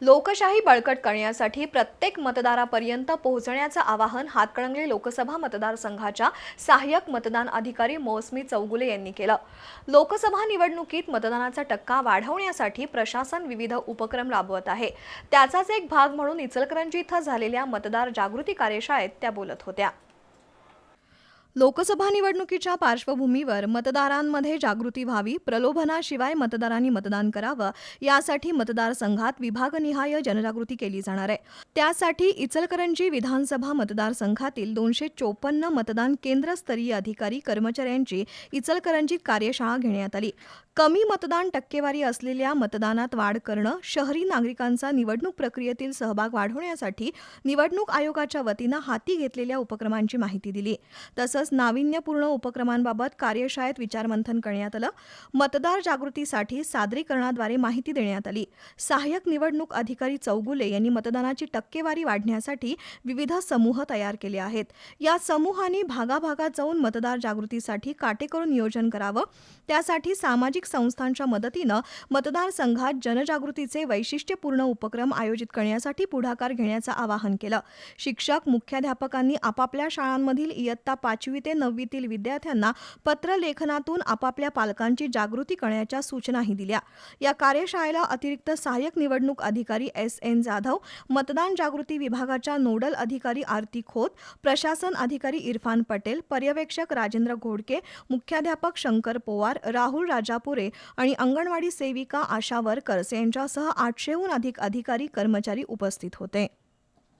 लोकशाही बळकट करण्यासाठी प्रत्येक मतदारापर्यंत पोहोचण्याचं आवाहन हातकणंगले लोकसभा मतदारसंघाच्या सहाय्यक मतदान अधिकारी मौसमी चौगुले यांनी केलं. लोकसभा निवडणुकीत मतदानाचा टक्का वाढवण्यासाठी प्रशासन विविध उपक्रम राबवत आहे. त्याचाच एक भाग म्हणून इचलकरंजी इथं झालेल्या मतदार जागृती कार्यशाळेत त्या बोलत होत्या. लोकसभा निवडणुकीच्या पार्श्वभूमीवर मतदारांमध्ये जागृती व्हावी प्रलोभनाशिवाय मतदारांनी मतदान करावं यासाठी मतदारसंघात विभागनिहाय जनजागृती केली जाणार आहे. त्यासाठी इचलकरंजी विधानसभा मतदारसंघातील दोनशे चोपन्न मतदान केंद्रस्तरीय अधिकारी कर्मचाऱ्यांची इचलकरंजीत कार्यशाळा घेण्यात आली. कमी मतदान टक्केवारी असलेल्या मतदानात वाढ करणं शहरी नागरिकांचा निवडणूक प्रक्रियेतील सहभाग वाढवण्यासाठी निवडणूक आयोगाच्या वतीनं हाती घेतलेल्या उपक्रमांची माहिती दिली. तसंच नाविन्यपूर्ण उपक्रमांबाबत कार्यशाळेत विचारमंथन करण्यात आलं. मतदार जागृतीसाठी सादरीकरणाद्वारे माहिती देण्यात आली. सहाय्यक निवडणूक अधिकारी चौगुले यांनी मतदानाची टक्केवारी वाढण्यासाठी विविध समूह तयार केले आहेत. या समूहांनी भागाभागात जाऊन मतदार जागृतीसाठी काटेकोर नियोजन करावं. त्यासाठी सामाजिक संस्थांच्या मदतीनं मतदारसंघात जनजागृतीचे वैशिष्ट्यपूर्ण उपक्रम आयोजित करण्यासाठी पुढाकार घेण्याचं आवाहन केलं. शिक्षक मुख्याध्यापकांनी आपापल्या शाळांमधील इयत्ता पाचवी ते नववीतील विद्यार्थ्यांना पत्रलेखनातून आपापल्या पालकांची जागृती करण्याच्या सूचनाही दिल्या. या कार्यशाळेला अतिरिक्त सहाय्यक निवडणूक अधिकारी एस एन जाधव मतदान जागृती विभागाच्या नोडल अधिकारी आरती खोत प्रशासन अधिकारी इरफान पटेल पर्यवेक्षक राजेंद्र घोडके मुख्याध्यापक शंकर पोवार राहुल राजापुरे आणि अंगणवाडी सेविका आशा वर्कर्स यांच्यासह आठशेहून अधिक अधिकारी कर्मचारी उपस्थित होते.